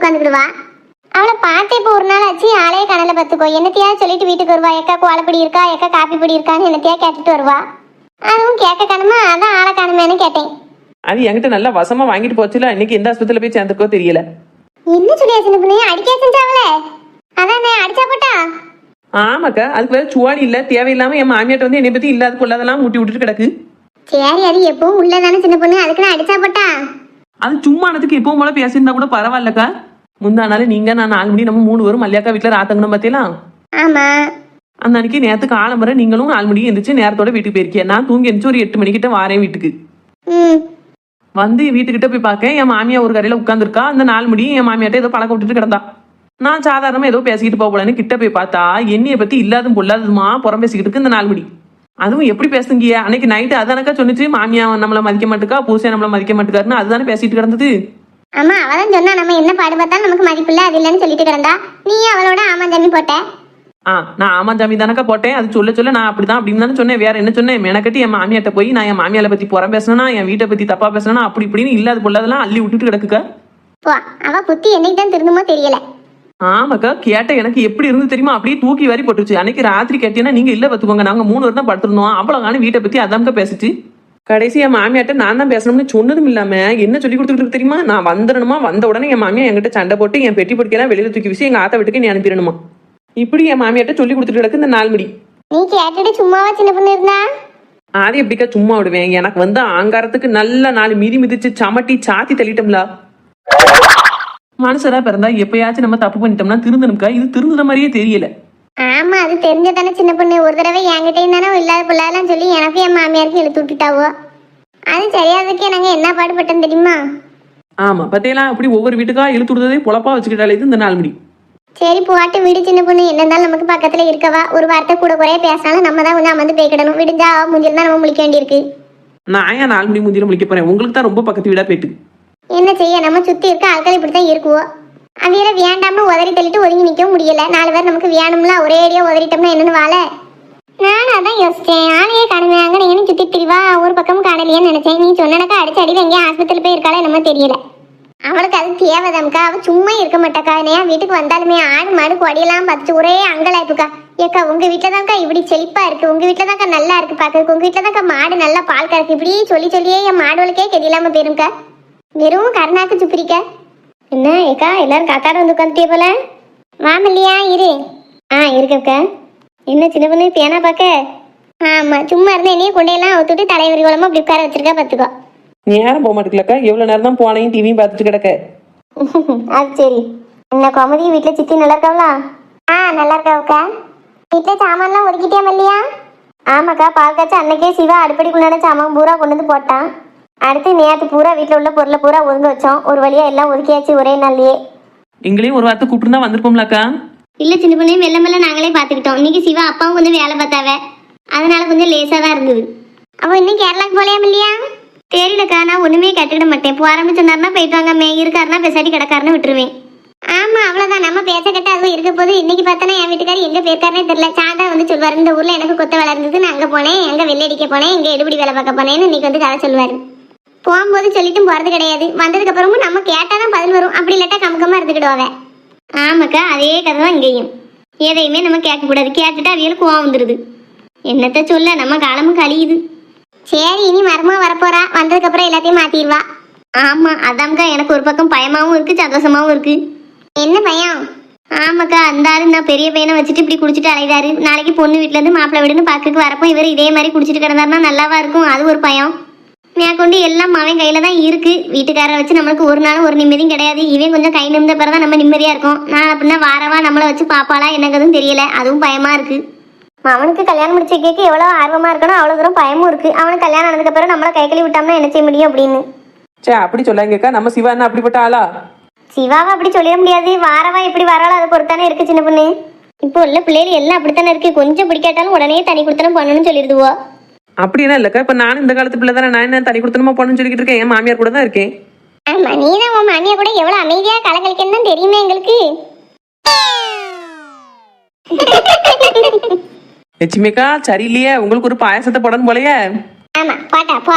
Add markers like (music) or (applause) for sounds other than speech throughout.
உட்காந்துக்கிடுவா அவளை பார்த்து இப்போ ஒரு நாள் ஆச்சு ஆளே கணல பார்த்துக்கோ. என்னத்தையா சொல்லிட்டு வீட்டுக்கு வருவா. எக்கா கோலப்படி இருக்கா எக்கா காப்பி பொடி இருக்கான்னு என்னத்தையா கேட்டுட்டு வருவா. அதுவும் கேட்க காணுமா? அதான் ஆளை காணுமேன்னு கேட்டேன். அது என்கிட்ட நல்லா வசமா வாங்கிட்டு போச்சுல. இன்னைக்கு எந்த ஆஸ்பத்திரியில போய் சேர்ந்துருக்கோ தெரியல. என்ன சொல்லியா சின்ன பொண்ணு அடிக்கா செஞ்சாவளே அதானே அடிச்சா போட்டா? ஆமாக்கா அதுக்கு வேற சுவாடி இல்ல தேவையில்லாம என் மாமியாட்ட வந்து என்னை பத்தி இல்லாத கொள்ளாதெல்லாம் முட்டி விட்டுட்டு கிடக்கு. சரி அது எப்பவும் உள்ளதானே சின்ன பொண்ணு. அதுக்குன்னு அடிச்சா போட்டா? அது சும்மானதுக்கு எப்பவும் போல பேசியிருந்தா கூட பரவாயில்லக்கா. முந்தா நாள் நீங்க நான் நாலு மணி நம்ம மூணு பேரும் மல்லியாக்கா வீட்டுல ராத்தங்கணும் பார்த்தீங்களா ஆமா. அந்த அன்னைக்கு நேரத்துக்கு ஆலம்பரை நீங்களும் நாலு மணிக்கு எந்திரிச்சு நேரத்தோட வீட்டுக்கு போயிருக்கேன் நான் தூங்கி எந்திரிச்சு ஒரு எட்டு மணிக்கிட்ட வாரேன் வீட்டுக்கு. ம். வந்து வீட்டுக்கிட்ட போய் பார்க்க என் மாமியா ஒரு கரையில உட்காந்துருக்கா அந்த நாலு மணி என் மாமியாட்ட ஏதோ பழக்கம் விட்டுட்டு கிடந்தா. நான் சாதாரணமா ஏதோ பேசிக்கிட்டு போகலன்னு கிட்ட போய் பார்த்தா என்னைய பத்தி இல்லாதும் பொல்லாததுமா புறம் பேசிக்கிட்டு இருக்கு இந்த நாலு மணி. அதுவும் எப்படி பேசுங்க அன்னைக்கு நைட்டு அதானக்கா சொன்னிச்சு மாமியா நம்மள மதிக்க மாட்டுக்கா பூசை நம்மள மதிக்க மாட்டுக்காருன்னு அதுதானே பேசிட்டு கிடந்தது. ஆமா அவதான் சொன்னா நம்ம என்ன பாடுபட்டாலும் நமக்கு மதிப்பு இல்ல அது இல்லைன்னு சொல்லிட்டு கிடந்தா நீ அவளோட ஆமாஞ்சாமி போட்ட? ஆ நான் ஆமா ஜாமி தானக்கா போட்டேன். அது சொல்ல சொல்ல நான் அப்படிதான் அப்படின்னு தானே சொன்னேன். வேற என்ன சொன்னேன்? மெனக்கட்டி என் மாமியாட்ட போய் நான் என் மாமியால பத்தி புறம் பேசினா என் வீட்டை பத்தி தப்பா பேசினா அப்படி இப்படின்னு இல்லாத பொல்லாதெல்லாம் அள்ளி விட்டுட்டு கிடக்குக்கா. போ அவ புத்தி என்னைக்கு தான் திருந்துமோ தெரியல. ஆமாக்கா கேட்ட எனக்கு எப்படி இருந்து தெரியுமா? அப்படியே தூக்கி வாரி போட்டுருச்சு. அன்னைக்கு ராத்திரி கேட்டீங்கன்னா நீங்க இல்ல பாத்துக்கோங்க நாங்க மூணு தான் படுத்திருந்தோம். அவ்வளவு வீட்டை பத்தி அதாம்க்கா பேசிச்சு. கடைசி என் மாமியாட்ட நான் தான் பேசணும்னு சொன்னதும் இல்லாம என்ன சொல்லி கொடுத்துட்டு தெரியுமா? நான் வந்துடணுமா? வந்த உடனே என் மாமியா என்கிட்ட சண்டை போட்டு என் பெட்டி பொடிக்கெல்லாம் வெளியில தூக்கி வீசி எங்க ஆத்தா வீட்டுக்கு நீ அனுப்பிடணுமா? இப்படி என் மாமியாட்ட சொல்லி கொடுத்துட்டு கிடக்கு இந்த நாலு மணி நீ கேட்டுட்டு சும்மாவா சின்ன பொண்ணு இருந்தா? ஆதி எப்படிக்கா சும்மா விடுவேன்? எனக்கு வந்து ஆங்காரத்துக்கு நல்ல நாலு மிதி மிதிச்சு சமட்டி சாத்தி தள்ளிட்டோம்ல. மனுஷரா பிறந்தா எப்பயாச்சும் நம்ம தப்பு பண்ணிட்டோம்னா திருந்தணும்க்கா? இது திருந்துற மாதிரியே தெரியல. ஆமா அது தெரிஞ்சதானே சின்ன பொண்ணு. ஒரு தடவை என்கிட்டயும் தானே இல்லாத பிள்ளைலாம் சொல்லி எனக்கும் என் மாமியாருக்கு இழுத்து விட்டுட்டாவோ? அது சரியாததுக்கே நாங்க என்ன பாடுபட்டோம் தெரியுமா? ஆமா பத்தியெல்லாம் அப்படி ஒவ்வொரு வீட்டுக்கா இழுத்து விடுறதே பொழப்பா வச்சுக்கிட்டாலே இந்த நாலு மணி சரி போட்டு விடு சின்ன பொண்ணு. என்ன இருந்தாலும் நமக்கு பக்கத்துல இருக்கவா? ஒரு வார்த்தை கூட குறைய பேசினாலும் நம்ம தான் கொஞ்சம் அமர்ந்து போய்க்கிடணும். விடிஞ்சா மூஞ்சில் தான் நம்ம முழிக்க வேண்டியிருக்கு. நான் ஏன் நாலு மணி முந்தியில முடிக்க போறேன்? உங்களுக்கு தான் ரொம்ப பக்கத்து வீடா போயிட்டு என்ன செய்ய? நம்ம சுத்தி இருக்க ஆட்கள் இப்படி தான் இருக்குவோ அவியல வேண்டாம உதறி தள்ளிட்டு ஒதுங்கி நிற்கவும் முடியல. நாலு பேர் நமக்கு வேணும்ல? ஒரே அடியா உதறிட்டோம்னா என்னன்னு வாழ? நானும் அதான் யோசிச்சேன். ஆளையே காணுமே அங்கே நீங்க சுத்தி திரிவா? ஒரு பக்கம் காணலையேன்னு நினைச்சேன். நீ சொன்னனக்கா அடிச்சு அடியில் எங்கேயும் ஆஸ்பத்திரி போய் இருக்காளே நம்ம தெரியல. அவளுக்கு அது தேவைதாம்க்கா. அவள் சும்மா இருக்க மாட்டாக்கா. ஏன் வீட்டுக்கு வந்தாலுமே ஆடு மாடு கொடியெல்லாம் பார்த்துட்டு ஒரே அங்கலாய்ப்புக்கா ஏக்கா உங்க வீட்டில் தான்க்கா இப்படி செழிப்பா இருக்கு. உங்க வீட்டில் தான்க்கா நல்லா இருக்கு பார்க்குறதுக்கு. உங்க வீட்டில் தான்க்கா மாடு நல்லா பால் கறக்கு. இப்படி சொல்லி சொல்லியே என் மாடுகளுக்கே கெதிலாம போயிரும்க்கா. வெறும் கருணாக்கு சுப்பிரிக்க என்ன ஏக்கா எல்லாரும் காத்தாட வந்து உட்காந்துட்டே போல? வாமல்லையா இரு. ஆ இருக்கக்கா என்ன சின்ன பொண்ணு பேனா பார்க்க? ஆமா சும்மா இருந்தா என்னையே கொண்டையெல்லாம் அவுத்துட்டு தலைவரி குளமா அப்படி உட்கார வச்சிருக்கா பார்த்துக்கோ. நேரம் போக மாட்டேங்கலக்கா. எவ்வளவு நேரம் தான் போனையும் டிவியும் பார்த்துட்டு கிடக்க. (laughs) அது சரி. என்ன கோமதி வீட்டில் சித்தி நல்லா இருக்காங்களா? ஆ நல்லா இருக்காவுக்கா. வீட்டில் சாமான்லாம் ஒதுக்கிட்டே மல்லியா? ஆமாக்கா பால் காய்ச்ச அன்னைக்கே சிவா அடுப்படிக்குள்ளான சாமான் பூரா கொண்டு வந்து போட்டான். அடுத்து நேற்று பூரா வீட்டில் உள்ள பொருளை பூரா ஒதுங்க வச்சோம். ஒரு வழியா எல்லாம் ஒதுக்கியாச்சு ஒரே நாள்லயே. எங்களையும் ஒரு வார்த்தை கூப்பிட்டு வந்திருப்போம்லக்கா இல்ல சின்ன பொண்ணு மெல்ல மெல்ல நாங்களே பாத்துக்கிட்டோம் இன்னைக்கு சிவா அப்பாவும் கொஞ்சம் வேலை பார்த்தாவ. அதனால கொஞ்சம் லேசா தான் இருந்தது. அவ இன்னும் கேரளாக்கு போலையா இல்லையா? தெரியலக்கா நான் ஒண்ணுமே கட்டுக்கிட மாட்டேன். போறான்னு சொன்னார்னா போயிட்டு வாங்க. மே இருக்காருன்னா பெசாட்டி கிடக்காருன்னு விட்டுருவேன். ஆமா அவ்வளவுதான். நம்ம பேச கட்ட அதுவும் இருக்க போது இன்னைக்கு பார்த்தனா என் வீட்டுக்காரர் எங்க போயிருக்காருனே தெரியல. சாந்தா வந்து சொல்வாரு இந்த ஊர்ல எனக்கு கொத்த வேலை இருந்தது நான் அங்க போனேன். எங்க வெள்ளடிக்க போனேன். எங்க எடுபடி வேலை பார்க்க போனேன்னு இன்னைக்கு வந்து கதை சொல்லுவாரு. போகும்போது சொல்லிட்டும் போறது கிடையாது. வந்ததுக்கு அப்புறமும் நம்ம கேட்டாதான் பதில் வரும். அப்படி இல்லாட்டா கமுக்கமா இருந்துக்கிடுவாங்க ஆமாக்கா அதே கதை தான் இங்கேயும். எதையுமே நம்ம கேட்கக்கூடாது கேட்டுட்டு அவியல் கோவம் வந்துடுது என்னத்த சொல்ல நம்ம காலமும் கழியுது. சரி இனி மரமா வரப்போறா. வந்ததுக்கு அப்புறம் எல்லாத்தையும் மாத்திடுவா. ஆமா அதாம்க்கா எனக்கு ஒரு பக்கம் பயமாவும் இருக்கு சந்தோஷமாவும் இருக்கு. என்ன பயம்? ஆமாக்கா அந்த ஆளு நான் பெரிய பையனை வச்சுட்டு இப்படி குடிச்சிட்டு அலைதாரு நாளைக்கு பொண்ணு வீட்ல இருந்து மாப்பிள்ளை வீடுன்னு பார்க்கறக்கு வரப்போ இவர் இதே மாதிரி குடிச்சிட்டு கிடந்தாருன்னா நல்லாவா இருக்கும். அது ஒரு பயம். மேற்கொண்டு எல்லாம் அவன் கையில தான் இருக்கு. வீட்டுக்காரரை வச்சு நம்மளுக்கு ஒரு நாளும் ஒரு நிம்மதியும் கிடையாது. இவன் கொஞ்சம் கை நிமிந்த பிறகு தான் நம்ம நிம்மதியா இருக்கும். நான் அப்படின்னா வாரவா நம்மளை வச்சு பாப்பாளா என்னங்கதும் தெரியல. அதுவும் பயமா இருக்கு. அவனுக்கு கல்யாணம் முடிச்ச கேக்கு எவ்வளவு ஆர்வமா இருக்கணும் அவ்வளவு தூரம் பயமும் இருக்கு. அவனுக்கு கல்யாணம் ஆனதுக்கு அப்புறம் நம்மள கை கழுவி விட்டோம்னா என்ன செய்ய முடியும் அப்படின்னு. சே அப்படி சொல்லாங்கக்கா நம்ம சிவா என்ன அப்படிப்பட்ட ஆளா? சிவாவை அப்படி சொல்லிட முடியாது. வாரவா எப்படி வராளோ அதை பொறுத்தானே இருக்கு சின்ன பொண்ணு. இப்போ உள்ள பிள்ளைகள் எல்லாம் அப்படித்தானே இருக்கு. கொஞ்சம் பிடிக்காட்டாலும் உடனே தனி கொடுத்தனம் பண்ணணும்னு சொல்லிடுதுவோ. அப்படியெல்லாம் இல்லக்கா இப்ப நானும் இந்த காலத்து பிள்ளை தானே? நான் என்ன தனி கொடுத்தனமா போகணும்னு சொல்லிக்கிட்டு இருக்கேன்? என் மாமியார் கூட தான் இருக்கேன். ஆமா நீ தான் உன் மாமியா கூட எவ்வளவு அமைதியா கலகலிக்கன்னு தான் தெரியுமே எங்களுக்கு. லட்சுமிக்கா சரியில்லையே. உங்களுக்கு ஒரு பாயசத்தை போடணும் போலயே. ஆமா பாட்டா போ.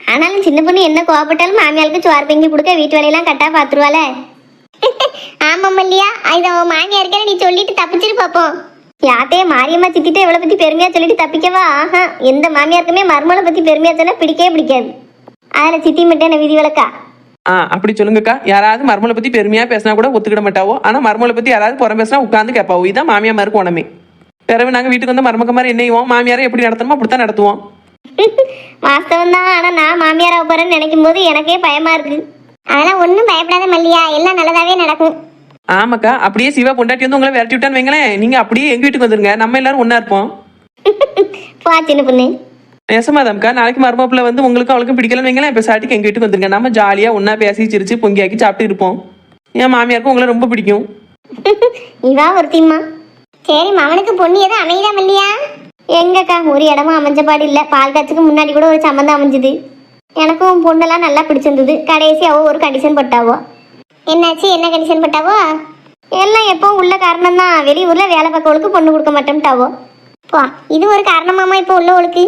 ஆனாலும் சின்ன பொண்ணு என்ன கோவப்பட்டாலும் மாமியாளுக்கு சோறு பொங்கி கொடுக்க வீட்டு வேலையெல்லாம் கட்டா பாத்துருவாள. ஆமாம் இல்லையா இதை அவன் மாமியாருக்கே நீ சொல்லிட்டு தப்பிச்சிரு பார்ப்போம் யாத்தையே மாரியம்மா சித்திட்டு இவளை பத்தி பெருமையா சொல்லிட்டு தப்பிக்கவா? ஆஹா எந்த மாமியாருக்குமே மருமலை பத்தி பெருமையா சொன்னா பிடிக்கவே பிடிக்காது. அதுல சித்தி மட்டும் என்ன விதி விளக்கா? ஆ அப்படி சொல்லுங்கக்கா. யாராவது மர்மலை பத்தி பெருமையா பேசினா கூட ஒத்துக்கிட மாட்டாவோ? ஆனா மர்மலை பத்தி யாராவது புறம் பேசினா உட்காந்து கேட்பாவோ? இதான் மாமியா மாதிரி குணமே பிறகு நாங்க வீட்டுக்கு வந்து மருமக மாதிரி என்னையும் மாமியாரை எப்படி நடத்தணுமோ அப்படித்தான் நடத்துவோம். (laughs) வாஸ்தவம் தான். ஆனா நான் மாமியாராக போறேன்னு நினைக்கும் போது எனக்கே பயமா இருக்கு. அதெல்லாம் ஒன்றும் பயப்படாத மல்லியா. எல்லாம் நல்லதாவே நடக்கும். ஆமாக்கா அப்படியே சிவா பொண்டாட்டி வந்து உங்களை விரட்டி விட்டான்னு வைங்களேன். நீங்க அப்படியே எங்க வீட்டுக்கு வந்துருங்க. நம்ம எல்லாரும் ஒண்ணா இருப்போம். (laughs) பா சின்ன பொண்ணு. நெசமாதாம்க்கா நாளைக்கு மருமப்பிள்ள வந்து உங்களுக்கும் அவளுக்கும் பிடிக்கலன்னு வைங்களேன். இப்போ சாட்டிக்கு எங்க வீட்டுக்கு வந்துருங்க. நம்ம ஜாலியா ஒண்ணா பேசி சிரிச்சு பொங்கியாக்கி சாப்பிட்டு இருப்போம். என் மாமியாருக்கும் உங்களை ரொம்ப பிடிக்கும். (laughs) இவா ஒருத்திம்மா. சரி மவனுக்கு பொண்ணு எதுவும் அமைதா மல்லியா? எங்கக்கா ஒரு இடமும் அமைஞ்ச பாடு இல்லை. பால் காய்ச்சுக்கு முன்னாடி கூட ஒரு சம்மந்தம் அமைஞ்சுது. எனக்கும் பொண்ணெல்லாம் நல்லா பிடிச்சிருந்தது. கடைசி அவ ஒரு கண்டிஷன் போட்டாவோ. என்னாச்சு? என்ன கண்டிஷன் போட்டாவோ? எல்லாம் எப்பவும் உள்ள காரணம் தான் வெளியூர்ல வேலை பார்க்கவளுக்கு பொண்ணு கொடுக்க மாட்டோம்ட்டாவோ போ இது ஒரு காரணமாமா இப்போ உள்ளவளுக்கு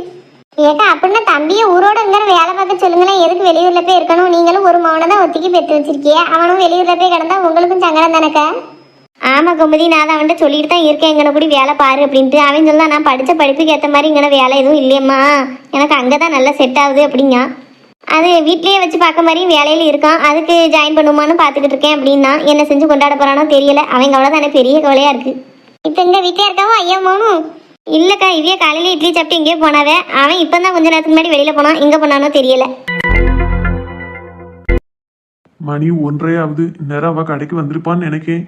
ஏக்கா அப்படின்னா தம்பியை ஊரோட இங்கே வேலை பார்க்க சொல்லுங்களேன். எதுக்கு வெளியூர்ல போய் இருக்கணும்? நீங்களும் ஒரு மவனை தான் ஒத்திக்கி பெற்று வச்சிருக்கிய. அவனும் வெளியூர்ல போய் கிடந்தா உங்களுக்கும் சங்கடம் தானக்கா? ஆமா குமுதி நான் தான் அவன்கிட்ட சொல்லிட்டு தான் இருக்கேன். எங்கன கூடி வேலை பாரு அப்படின்ட்டு. அவன் சொல்லலாம் நான் படிச்ச படிப்புக்கு ஏற்ற மாதிரி இங்கே வேலை எதுவும் இல்லையம்மா. எனக்கு அங்கே தான் நல்லா செட் ஆகுது அப்படிங்க அது வீட்லேயே வச்சு பார்க்க மாதிரியும் வேலையில் இருக்கான். அதுக்கு ஜாயின் பண்ணுமான்னு பார்த்துக்கிட்டு இருக்கேன் அப்படின்னா என்ன செஞ்சு கொண்டாட போகிறானோ தெரியல. அவன் கவலை எனக்கு பெரிய கவலையாக இருக்கு. இப்போ இந்த வீட்டிலே இருக்காவோ ஐயா மோனும் இல்லக்கா இவ்விய இட்லி சாப்பிட்டு இங்கேயே போனாவே. அவன் இப்போ தான் கொஞ்ச நேரத்துக்கு முன்னாடி வெளியில போனான். எங்கே போனானோ தெரியல. மணி ஒன்றரை ஆகுது நேரம் அவள் கடைக்கு வந்திருப்பான்னு நினைக்கேன்.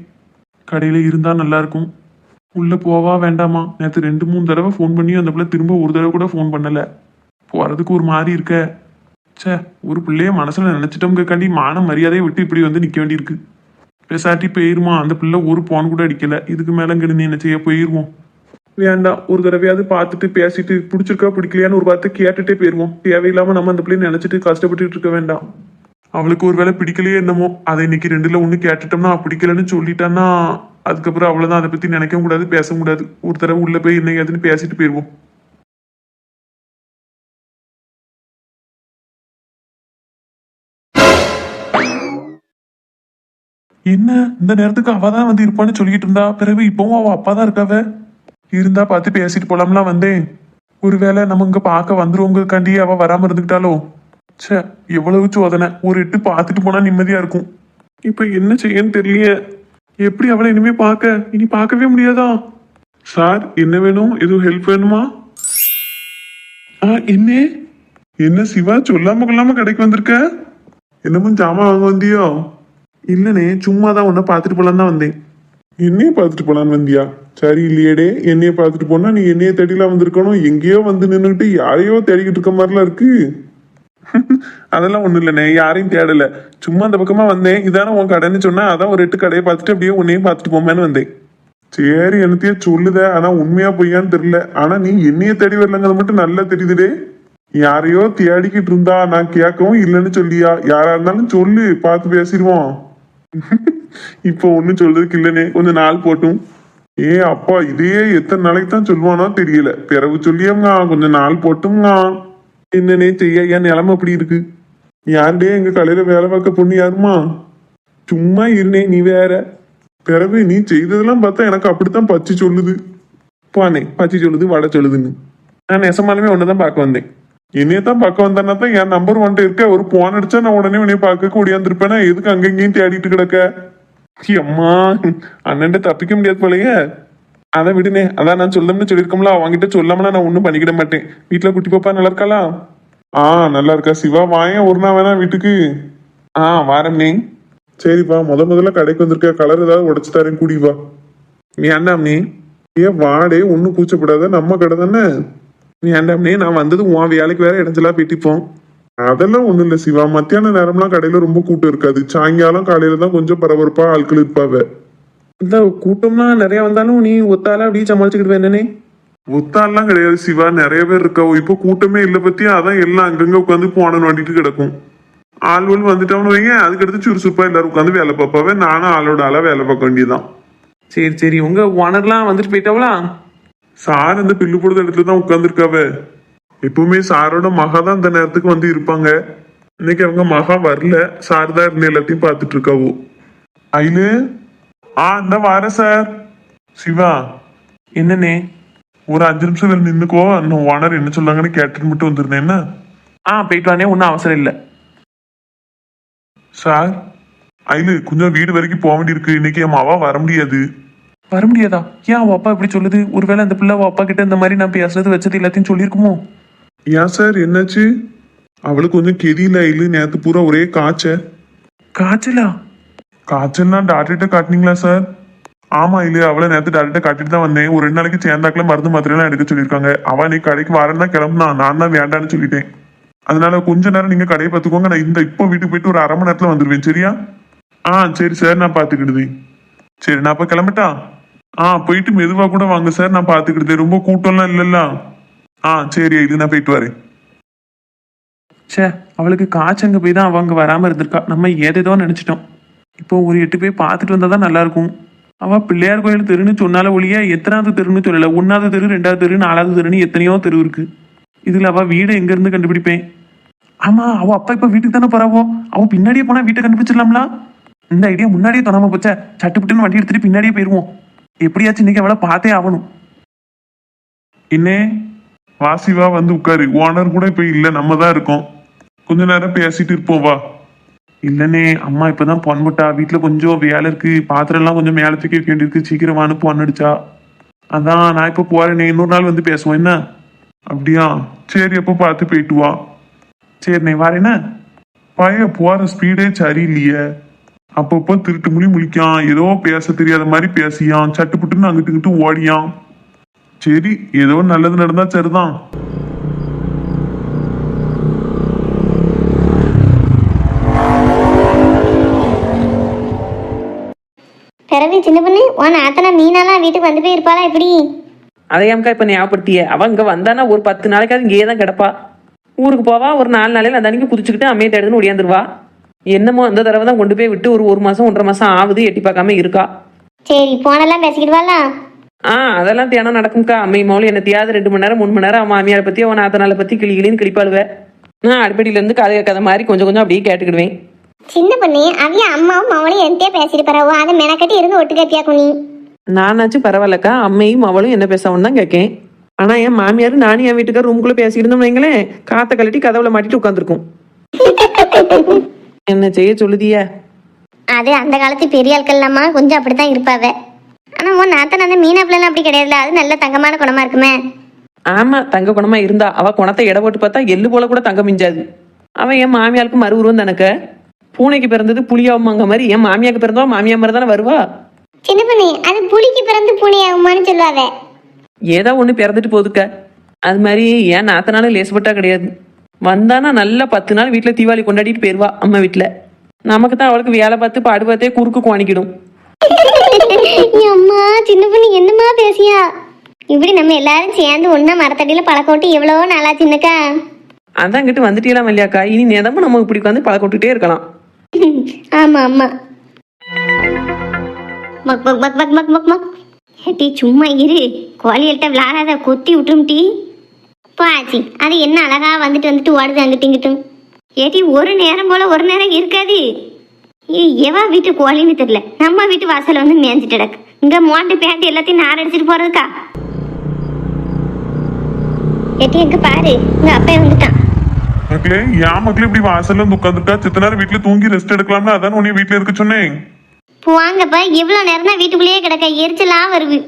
கடையில் இருந்தால் நல்லாயிருக்கும் உள்ளே போவா வேண்டாமா? நேற்று ரெண்டு மூணு தடவை ஃபோன் பண்ணி அந்த பிள்ளை திரும்ப ஒரு தடவை கூட ஃபோன் பண்ணலை. போகிறதுக்கு ஒரு மாதிரி இருக்க. ச்சே ஒரு பிள்ளைய மனசில் நினச்சிட்டோம்க்காண்டி மான மரியாதையை விட்டு இப்படி வந்து நிற்க வேண்டியிருக்கு. பெசாட்டி போயிருமா? அந்த பிள்ளை ஒரு போன் கூட அடிக்கலை. இதுக்கு மேலே இங்கிட்டு நீ என்ன செய்ய? போயிருவோம். வேண்டாம் ஒரு தடவையாவது பார்த்துட்டு பேசிட்டு பிடிச்சிருக்கா பிடிக்கலையான்னு ஒரு வார்த்தை கேட்டுட்டே போயிருவோம். தேவையில்லாமல் நம்ம அந்த பிள்ளைய நினச்சிட்டு கஷ்டப்பட்டுட்டு இருக்க வேண்டாம். அவளுக்கு ஒரு வேளை பிடிக்கலையே என்னமோ? அதை இன்னைக்கு ரெண்டுல ஒன்று கேட்டுட்டோம்னா பிடிக்கலன்னு சொல்லிட்டான்னா அதுக்கப்புறம் அவ்வளோதான் அதை பற்றி நினைக்கவும் கூடாது பேசவும் கூடாது. ஒரு தடவை உள்ளே போய் என்ன ஏதுன்னு பேசிட்டு போயிருவோம். என்ன? இந்த நேரத்துக்கு அவ தான் வந்து இருப்பான்னு சொல்லிட்டு இருந்தா. பிறகு இப்பவும் அவ அப்பா தான் இருக்காவ? இருந்தா பார்த்து பேசிட்டு போலாம்லாம் வந்தேன். ஒருவேளை நம்ம இங்க பார்க்க வந்துருவோங்கக்காண்டி அவ வராம இருந்துக்கிட்டாலோ ச்சே எவ்வளவு சோதனை. ஒரு எட்டு பார்த்துட்டு போனா நிம்மதியா இருக்கும். இப்ப என்ன செய்யன்னு தெரியலையே. எப்படி அவளை இனிமே பார்க்க? இனி பார்க்கவே முடியாதா? சார் என்ன வேணும்? எதுவும் ஹெல்ப் வேணுமா? ஆ என்ன? என்ன சிவா சொல்லாம கொள்ளாம கடைக்கு வந்திருக்க? என்னமோ ஜாமான் வாங்க வந்தியோ? இல்லனே சும்மா தான் உன்னை பார்த்துட்டு போலான்னு தான் வந்தேன். என்னைய பார்த்துட்டு போலான்னு வந்தியா? சரி இல்லையேடே என்னைய பார்த்துட்டு போனா நீ என்னைய தேடிலாம் வந்திருக்கணும். எங்கேயோ வந்து நின்றுட்டு யாரையோ தேடிக்கிட்டு இருக்க மாதிரிலாம் இருக்கு. அதெல்லாம் ஒண்ணும் இல்லைண்ணே யாரையும் தேடல. சும்மா அந்த பக்கமா வந்தேன். இதானே உன் கடைன்னு சொன்னா அதான் ஒரு எட்டு கடையை பார்த்துட்டு அப்படியே உன்னையும் பார்த்துட்டு போமேன்னு வந்தேன். சரி என்னத்தையே சொல்லுத. ஆனா உண்மையா பொய்யான்னு தெரியல. ஆனா நீ என்னைய தேடி வரலங்கிறது மட்டும் நல்லா தெரியுதுடே. யாரையோ தேடிக்கிட்டு இருந்தா நான் கேட்கவும் இல்லைன்னு சொல்லியா? யாரா இருந்தாலும் சொல்லு பார்த்து பேசிடுவோம். (laughs) இப்போ ஒன்னும் சொல்றதுக்கு இல்லனே கொஞ்சம் நாள் போட்டும். ஏ அப்பா இதையே எத்தனை நாளைக்கு தான் சொல்லுவானோ தெரியல. பிறகு சொல்லியவங்க கொஞ்சம் நாள் போட்டுங்க என்னன்னே செய்ய? என் நிலைமை அப்படி இருக்கு. யாருடே எங்க கலையில வேலை பார்க்க பொண்ணு யாருமா சும்மா இருனே நீ வேற. பிறகு நீ செய்ததெல்லாம் பார்த்தா எனக்கு அப்படித்தான் பச்சி சொல்லுது. பானே பச்சி சொல்லுது வடை சொல்லுதுன்னு. நான் நெசமாலுமே ஒன்னதான் பார்க்க வந்தேன். என்னைய தான் பார்க்க வந்தேன்னா தான் என் நம்பர் ஒன்ட்டு இருக்க ஒரு போன் அடிச்சா நான் உடனே உன்னைய பார்க்க கூடியாந்துருப்பேனா எதுக்கு அங்கங்கேயும் தேடிட்டு கிடக்க? அம்மா. அண்ணன்ட்ட தப்பிக்க முடியாது போலயே. அதை விடுனே. அதான் நான் சொல்லணும்னு சொல்லியிருக்கோம்ல அவங்ககிட்ட சொல்லாமலாம் நான் ஒன்றும் பண்ணிக்கிட மாட்டேன். வீட்டில் குட்டி பாப்பா நல்லா இருக்காளா? ஆ நல்லா இருக்கா. சிவா வாயன். ஒரு நாள் வேணா வீட்டுக்கு. ஆ வாரம்னே சரிப்பா முத முதல்ல கடைக்கு வந்திருக்க. கலர் ஏதாவது உடச்சு தரேன். கூடி வா. அண்ணாமி ஏன் வாடே. ஒன்றும் கூச்சப்படாத. நம்ம கடை தானே? வேண்டாம்னே நான் வந்தது உன் வேலைக்கு வேற இடைஞ்சலா போயிட்டிப்போம் அதெல்லாம் ஒண்ணும் இல்ல சிவா. மத்தியான நேரம்லாம் கடையில ரொம்ப கூட்டம் இருக்காது. சாயங்காலம் காலையில தான் கொஞ்சம் பரபரப்பா ஆட்கள் இருப்பாவ. இந்த கூட்டம்னா நிறைய வந்தாலும் நீ ஒத்தால அப்படியே சமாளிச்சுக்கிட்டு வேணே ஒத்தாலாம் கிடையாது சிவா. நிறைய பேர் இருக்காவோ இப்போ கூட்டமே இல்ல பத்தியா அதான் எல்லாம் அங்கங்க உட்காந்து போன நோண்டிட்டு கிடக்கும். ஆள்வல் வந்துட்டோம்னு வைங்க அதுக்கடுத்து சுறுசுறுப்பா எல்லாரும் உட்காந்து வேலை பார்ப்பாவே. நானும் ஆளோட ஆளா வேலை பார்க்க வேண்டியதுதான். சரி சரி. உங்க ஓனர்லாம் வந்துட்டு போயிட்டாவளா? சார் இந்த பில்லு போடுற இடத்துல தான் உட்காந்துருக்காவ எப்பவுமே சாரோட மகா தான் இந்த நேரத்துக்கு வந்து இருப்பாங்க. இன்னைக்கு அவங்க மகா வரல. சார் தான் இருந்து எல்லாத்தையும் பார்த்துட்டு இருக்காவோ. அயிலு ஆ இந்த வார சார். சிவா என்னண்ணே? ஒரு அஞ்சு நிமிஷம் இதுல நின்னுக்கோ. நான் ஓனர் என்ன சொல்லாங்கன்னு கேட்டுட்டு மட்டும் வந்துருந்தேன். என்ன? ஆ போயிட்டு வானே ஒன்றும் அவசரம் இல்லை. சார் அயிலு கொஞ்சம் வீடு வரைக்கும் போக வேண்டியிருக்கு. இன்னைக்கு என் மாவா வர முடியாது. வர முடியாதா? ஏன் அவ அப்பா இப்படி சொல்லுது? ஒருவேளை அந்த பிள்ளை அவ அப்பா கிட்ட இந்த மாதிரி நான் பேசுறது வச்சது எல்லாத்தையும் சொல்லியிருக்குமோ? ஏன் சார்? என்னாச்சு? அவளுக்கு கொஞ்சம் கெதியில ஐலு நேத்து பூரா ஒரே காய்ச்சல். காய்ச்சலா? காய்ச்சல்னா டாக்டர்கிட்ட காட்டினீங்களா சார்? ஆமா இல்ல அவளை நேத்து டாக்டர்கிட்ட காட்டிட்டு தான் வந்தேன். ஒரு ரெண்டு நாளைக்கு சேர்ந்தாக்குல மருந்து மாத்திரையெல்லாம் எடுக்க சொல்லியிருக்காங்க. அவ நீ கடைக்கு வரேன்னு தான் கிளம்புனா நான் தான் வேண்டான்னு சொல்லிட்டேன். அதனால கொஞ்ச நேரம் நீங்க கடையை பார்த்துக்கோங்க. நான் இந்த இப்போ வீட்டுக்கு போயிட்டு ஒரு அரை மணி நேரத்துல வந்துருவேன். சரியா? ஆ சரி சார். நான் பாத்துக்கிடுது சரி நான் அப்ப கிளம்பிட்டா? ஆ போயிட்டு மெதுவா கூட வாங்க சார் நான் பாத்துக்கிடுது ரொம்ப கூட்டம்லாம் இல்லல்ல? ஆ சரி இது நான் போயிட்டு வரேன். ச்சே அவளுக்கு காய்ச்சங்க போய் தான் அவங்க வராம இருந்திருக்கா. நம்ம ஏதேதோ நினைச்சிட்டோம். இப்போ ஒரு எட்டு போய் பார்த்துட்டு வந்தா தான் நல்லா இருக்கும் அவ பிள்ளையார் கோயில் தெருன்னு சொன்னால ஒழிய எத்தனாவது தெருன்னு சொல்லல. ஒன்னாவது தெரு ரெண்டாவது தெரு நாலாவது தெருன்னு எத்தனையோ தெரு இருக்கு. இதுல அவ வீடை எங்க இருந்து கண்டுபிடிப்பேன்? ஆமா அவ அப்பா இப்ப வீட்டுக்கு தானே போறாவோ? அவ பின்னாடியே போனா வீட்டை கண்டுபிடிச்சிடலாம்ல? இந்த ஐடியா முன்னாடியே தொடாம போச்சே. சட்டுப்பட்டுன்னு வண்டி எடுத்துட்டு பின்னாடியே போயிருவோம். எப்படியாச்சும் இன்னைக்கு அவளை பார்த்தே ஆகணும். இன்னே வாசிவா வந்து உட்காரு. ஓனர் கூட இப்ப இல்ல நம்ம தான் இருக்கோம். கொஞ்ச நேரம் பேசிட்டு இருப்போம் வா. இல்லனே அம்மா இப்பதான் பொன் போட்டா வீட்டுல கொஞ்சம் வேலை இருக்கு. பாத்திரம் எல்லாம் கொஞ்சம் மேல தூக்கி வைக்க வேண்டியிருக்கு. சீக்கிரம் வான்னு அடிச்சா. அதான் நான் இப்ப போறேனே. இன்னொரு நாள் வந்து பேசுவோம் என்ன? அப்படியா? சரி அப்போ பார்த்து போயிட்டு வா. சரிண்ணே வரேனே பைய போற ஸ்பீடே சரியில்லையே. அப்பப்போ திருட்டு முழி முழிக்கான். ஏதோ பேச தெரியாத மாதிரி பேசியான். சட்டுப்புட்டுன்னு அங்கிட்டு இங்கிட்டு ஓடியான். சரி ஏதோ நல்லது நடந்தா சரிதான். பிறகு சின்ன பொண்ணு உன் ஆத்தனா மீனாலாம் வீட்டுக்கு வந்து போய் இருப்பாளா எப்படி? அதையாம்க்கா இப்ப ஞாபகப்படுத்திய? அவ இங்க வந்தானா ஒரு பத்து நாளைக்காவது இங்கேயே தான் கிடப்பா. ஊருக்கு போவா ஒரு நாலு நாளையில அந்த அன்னைக்கு குதிச்சுக்கிட்டு அம்மையை தேடுதுன்னு ஒடியாந்துருவா என்னமோ அந்த தடவை தான் கொண்டு போய் விட்டு ஒரு ஒரு மாசம் ஒன்றரை மாசம் ஆகுது எட்டி பார்க்காம இருக்கா? சரி போனெல்லாம் பேசிக்கிடுவாளா? ஆ அதெல்லாம் தியானம் நடக்கும்க்கா. அம்மை மௌலி என்ன தியாவது ரெண்டு மணி நேரம் மூணு மணி நேரம். அவன் மாமியாரை பத்தி அவன் நாத்தனால பத்தி கிளி கிளின்னு கிளிப்பாளுவேன் நான் அடிப்படையில இருந்து கதை கதை மாதிரி கொஞ்சம் கொஞ்சம் அப்படியே கேட்டுக்கிடுவேன். சின்ன பொண்ணு அவிய அம்மாவும் மவளையும் என்கிட்டயே பேசிட்டு போறாவோ அதை மெனக்கட்டி இருந்து ஒட்டு கட்டியா குனி? நானாச்சும் பரவாயில்லக்கா. அம்மையும் அவளும் என்ன பேசவும் தான் கேட்கேன். ஆனா என் மாமியார் நானும் என் வீட்டுக்கார ரூம்குள்ள பேசிட்டு இருந்தோம் வைங்களேன் காத்த கழட்டி கதவுல மாட்டிட்டு உட்காந்துருக்கும் (laughs) என்ன செய்ய சொல்லுதிய? அது அந்த காலத்து பெரிய ஆட்கள்லாமா கொஞ்சம் அப்படித்தான் இருப்பாவ. ஆனா உன் நாத்தன் அந்த மீனா பிள்ளைலாம் அப்படி கிடையாதுல. அது நல்ல தங்கமான குணமா இருக்குமே? ஆமா தங்க குணமா இருந்தா. அவ குணத்தை எடை போட்டு பார்த்தா எள்ளு போல கூட தங்க மிஞ்சாது. அவன் என் மாமியாருக்கு மறு உருவம் தனக்கு? பூனைக்கு பிறந்தது புளியாவுமாங்க மாதிரி. என் மாமியாருக்கு பிறந்தவா மாமியா மாதிரி தானே வருவா? சின்ன பொண்ணு அது புலிக்கு பிறந்து பூனை ஆகுமான்னு சொல்லுவாவ. ஏதோ ஒன்று பிறந்துட்டு போதுக்க. அது மாதிரி ஏன் நாத்தனாலும் லேசுப்பட்டா கிடையாது. வந்தானா நல்லா பத்து நாள் வீட்டில் தீபாவளி கொண்டாடிட்டு போயிடுவா அம்மா வீட்டில் நமக்கு தான் அவளுக்கு வேலை பார்த்து பாடு பார்த்தே குறுக்கு குவாணிக்கிடும் (laughs) அம்மா சின்ன பொண்ணு என்னம்மா பேசியா? இப்படி நம்ம எல்லாரும் சேர்ந்து ஒண்ணா மரத்தடியில பழக்கோட்டு எவ்வளவோ நாளா சின்னக்கா? அதான் இங்கிட்டு வந்துட்டீங்களா இல்லையாக்கா இனி நேதமும் நம்ம இப்படி உட்காந்து பழக்க விட்டுட்டே இருக்கலாம். (laughs) ஆமா ஆமா மக் மக் மக் மக் மக் மக் மக். டீ சும்மா இரு. கோழிகள்கிட்ட விளாடாத கொத்தி விட்டுரும் டீ. பாச்சி அது என்ன அழகா வந்துட்டு வந்துட்டு ஓடுது அங்கிட்டும் இங்கிட்டும். ஏட்டி ஒரு நேரம் போல ஒரு நேரம் இருக்காது. எவா வீட்டு கோழின்னு தெரியல. நம்ம வீட்டு வாசல்ல வந்து மேய்ஞ்சிட்டு கிடக்கு. இங்க மோண்டு பேண்ட் எல்லாத்தையும் நார் அடிச்சிட்டு போறதுக்கா? ஏட்டி எங்க பாரு. உங்க அப்பா வந்துட்டான். மக்களே ஏன் மக்களே இப்படி வாசல்ல வந்து உட்காந்துட்டா சித்த நேரம் வீட்டுல தூங்கி ரெஸ்ட் எடுக்கலாம்னு அதான் உன்னைய வீட்டுல இருக்க சொன்னேன். போவாங்கப்பா இவ்வளோ நேரம் தான் வீட்டுக்குள்ளேயே கிடக்க? எரிச்சலா வருது.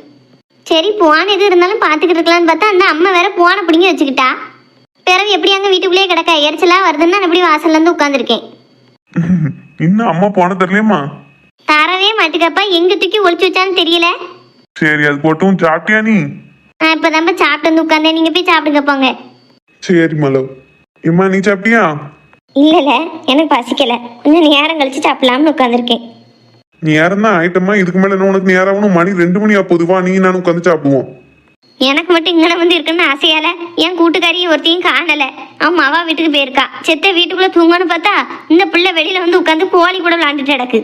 சரி போன எது இருந்தாலும் பார்த்துக்கிட்டு இருக்கலாம்னு பார்த்தா அந்த அம்மா வேற போன பிடிங்கி வச்சுக்கிட்டா. பிறகு எப்படி அங்கே வீட்டுக்குள்ளேயே கிடக்க? எரிச்சலா வருதுன்னு நான் எப்படி வாசல்ல இருந்து உட்காந்துருக்கேன் (laughs) இன்னும் அம்மா போன தெரியலையம்மா தரவே மாட்டுக்கப்பா எங்க தூக்கி ஒளிச்சு வச்சான்னு தெரியல. சரி அது போட்டும். சாப்பிட்டியா நீ? நான் இப்போ தான் சாப்பிட்டு வந்து உட்காந்தேன் நீங்கள் போய் சாப்பிடுங்க போங்க. சரி மலோ. இம்மா நீ சாப்பிட்டியா? இல்லைல்ல எனக்கு பசிக்கல. கொஞ்சம் நேரம் கழிச்சு சாப்பிடலாம்னு உட்காந்துருக்கேன் நீ யாருன்னா ஆயிட்டம்மா இதுக்கு மேல என்ன உனக்கு நேரம் ஆகணும் மணி ரெண்டு மணி அப்போது வா நீ நானும் உட்காந்து சாப்பிடுவோம். எனக்கு மட்டும் இங்கே வந்து இருக்குன்னு ஆசையால என் கூட்டுக்காரி ஒருத்தையும் காணல. அவன் மாவா வீட்டுக்கு போயிருக்கா. செத்த வீட்டுக்குள்ள தூங்கன்னு பார்த்தா இந்த பிள்ளை வெளியில வந்து உட்காந்து கோழி கூட விளாண்டுட்டு கிடக்கு.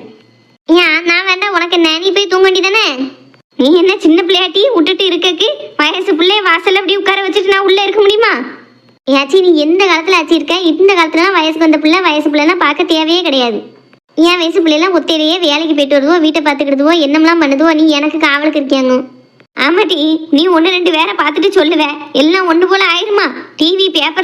ஏன் நான் வேண்டாம் உனக்கு என்ன நீ போய் தூங்க வேண்டியதானே? நீ என்ன சின்ன பிள்ளையாட்டி விட்டுட்டு இருக்கக்கு? வயசு பிள்ளைய வாசல்ல அப்படி உட்கார வச்சுட்டு நான் உள்ள இருக்க முடியுமா? ஏச்சி நீ எந்த காலத்துல ஆச்சு இருக்க? இந்த காலத்துல வயசுக்கு வந்த பிள்ளை வயசு பிள்ளைலாம் பார்க்க தேவையே கிடையாது. என் வயசு பிள்ளைலாம் ஒத்தையிலேயே வேலைக்கு போயிட்டு வருதுவோ வீட்டை பார்த்துக்கிடுதுவோ என்னமெல்லாம் பண்ணுதுவோ நீ எனக்கு காவலுக்கு இருக்கியாங்க. ஆமாட்டி நீ ஒன்று ரெண்டு வேற பார்த்துட்டு சொல்லுவ. எல்லாம் ஒன்று போல ஆயிருமா? TV paper